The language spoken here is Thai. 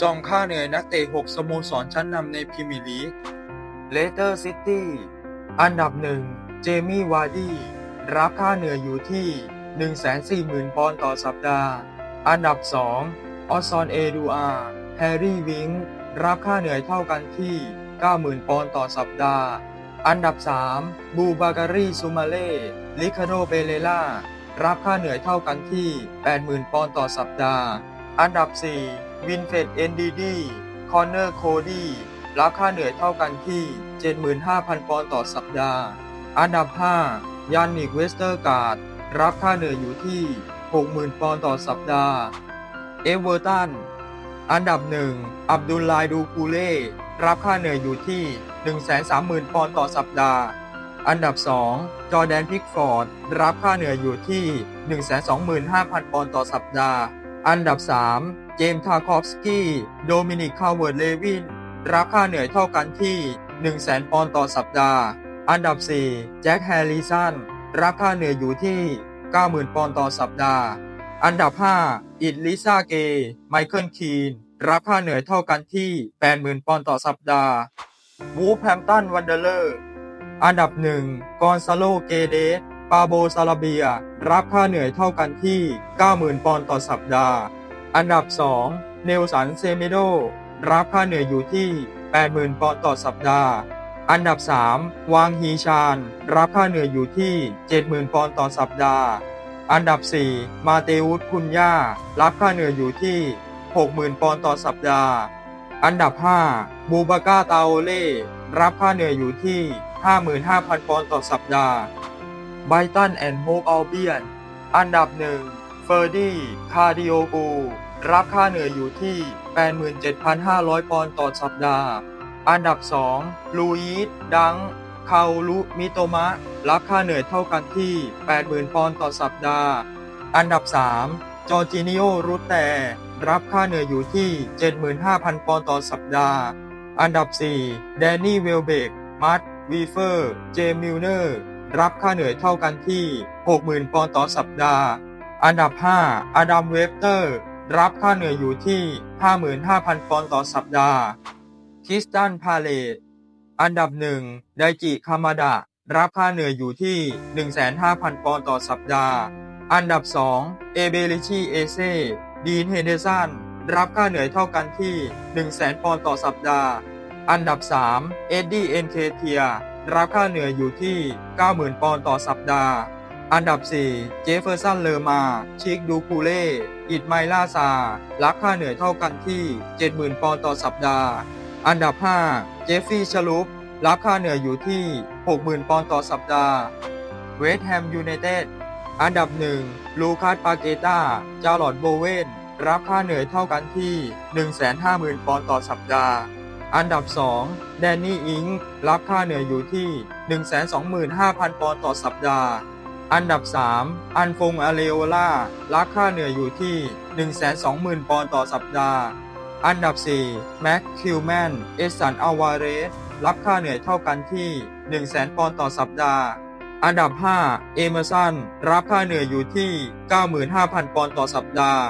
ส่องค่าเหนื่อยนักเตะ 6 สโมสรชั้นนำในพรีเมียร์ลีกเลสเตอร์ซิตี้ อันดับหนึ่ง เจมี่ วาร์ดี้ รับค่าเหนื่อยอยู่ที่ 140,000 ปอนด์ต่อสัปดาห์ อันดับ 2 ออซอน เอดูอาร์แฮร์รี่ วิง รับค่าเหนื่อยเท่ากันที่ 90,000 ปอนด์ต่อสัปดาห์ อันดับ 3 บูบาการี ซูมาเล่ ลิคาโด เปเรล่า รับค่าเหนื่อยเท่ากันที่ 80,000 ปอนด์ต่อสัปดาห์ อันดับ 4 วินเฟดเอนดีดีคอนเนอร์โคดีรับค่าเหนื่อยเท่ากันที่ 75,000 ปอนด์ต่อสัปดาห์ อันดับ 5 ยานนิกเวสเตอร์การ์ด รับค่าเหนื่อยอยู่ที่ 60,000 ปอนด์ต่อสัปดาห์ เอเวอร์ตัน อันดับ 1 อับดุลไลดูกูเล่ รับค่าเหนื่อยอยู่ที่ 130,000 ปอนด์ต่อสัปดาห์ อันดับ 2 จอแดนพิกฟอร์ด รับค่าเหนื่อยอยู่ที่ 125,000 ปอนด์ต่อสัปดาห์ อันดับ 3 เจมส์ทาคอฟสกี้ โดมินิก คาเวิร์ดเลวิน รับค่าเหนื่อยเท่ากันที่ 100,000 ปอนด์ต่อสัปดาห์ อันดับ 4 แจ็คแฮร์ริสัน รับค่าเหนื่อยอยู่ที่ 90,000 ปอนด์ต่อสัปดาห์ อันดับ 5 อิดลิซาเกไมเคิล คีน รับค่าเหนื่อยเท่ากันที่ 80,000 ปอนด์ต่อสัปดาห์ วูฟแฮมตัน วันเดอร์เลอร์ อันดับ 1 กอนซาโล เกเดส ปาโบซาลาเบีย รับค่าเหนื่อยเท่ากันที่ 90,000 ปอนด์ต่อสัปดาห์ อันดับ 2 เนลสันเซเมโด รับค่าเหนื่อยอยู่ที่ 80,000 ปอนด์ต่อสัปดาห์ อันดับ 3 วางฮีชาน รับค่าเหนื่อยอยู่ที่ 70,000 ปอนด์ต่อสัปดาห์ อันดับ 4 มาเตอุสคุนย่า รับค่าเหนื่อยอยู่ที่ 60,000 ปอนด์ต่อสัปดาห์ อันดับ 5 บูบาก้าตาโอเล่ รับค่าเหนื่อยอยู่ที่ 55,000 ปอนด์ต่อสัปดาห์ ไบตันแอนด์โฮปอัลเบียน อันดับ1เฟอร์ดี้ คาร์ดิโอกู รับค่าเหนื่อยอยู่ที่ 87,500 ปอนด์ต่อสัปดาห์ อันดับ 2 ลูอิส ดัง คาลุมิโตมะ รับค่าเหนื่อยเท่ากันที่ 80,000 ปอนด์ต่อสัปดาห์ อันดับ 3 จอร์จินิโอ รุตแต่ รับค่าเหนื่อยอยู่ที่ 75,000 ปอนด์ต่อสัปดาห์ อันดับ 4 แดนนี่ เวลเบก มัตวีเฟอร์ เจมิลเนอร์ รับค่าเหนื่อยเท่ากันที่ 60,000 ปอนด์ต่อสัปดาห์ อันดับ 5 อดัม เวฟเตอร์ รับค่าเหนื่อยอยู่ที่ 55,000 ปอนด์ต่อสัปดาห์คิสตัน พาเลต อันดับ 1 ไดจิ คามาดะ รับค่าเหนื่อยอยู่ที่ 150,000ปอนด์ต่อสัปดาห์ อันดับ 2 เอเบริชี เอเซ ดีน เฮเดสัน รับค่าเหนื่อยเท่ากันที่ 100,000 ปอนด์ต่อสัปดาห์ อันดับ 3 เอ็ดดี้ เอ็นเคเทีย รับค่าเหนื่อยอยู่ที่ 90,000 ปอนด์ต่อสัปดาห์ อันดับ 4 เจฟเฟอร์สัน เลอมา ชิกดูคูเล่ อิดไมล่าซา รับค่าเหนื่อยเท่ากันที่ 70,000 ปอนด์ต่อสัปดาห์ อันดับ 5 เจฟฟี่ ชลุป รับค่าเหนื่อยอยู่ที่ 60,000 ปอนด์ต่อสัปดาห์ เวสต์แฮมยูไนเต็ด อันดับ 1 ลูคัส ปาเกตาจาร์ลอตโบเวน รับค่าเหนื่อยเท่ากันที่ 150,000 ปอนด์ต่อสัปดาห์ อันดับ 2 แดนนี่อิงรับค่าเหนื่อยอยู่ที่ 125,000 ปอนด์ต่อสัปดาห์ อันดับ 3 อันฟงอาเลโอล่ารับค่าเหนื่อยอยู่ที่ 120,000 ปอนด์ต่อสัปดาห์ อันดับ 4 แม็กคิวแมน เอสันอาวาเรส รับค่าเหนื่อยเท่ากันที่ 100,000 ปอนด์ต่อสัปดาห์ อันดับ 5 เอเมอร์สัน รับค่าเหนื่อยอยู่ที่ 95,000 ปอนด์ต่อสัปดาห์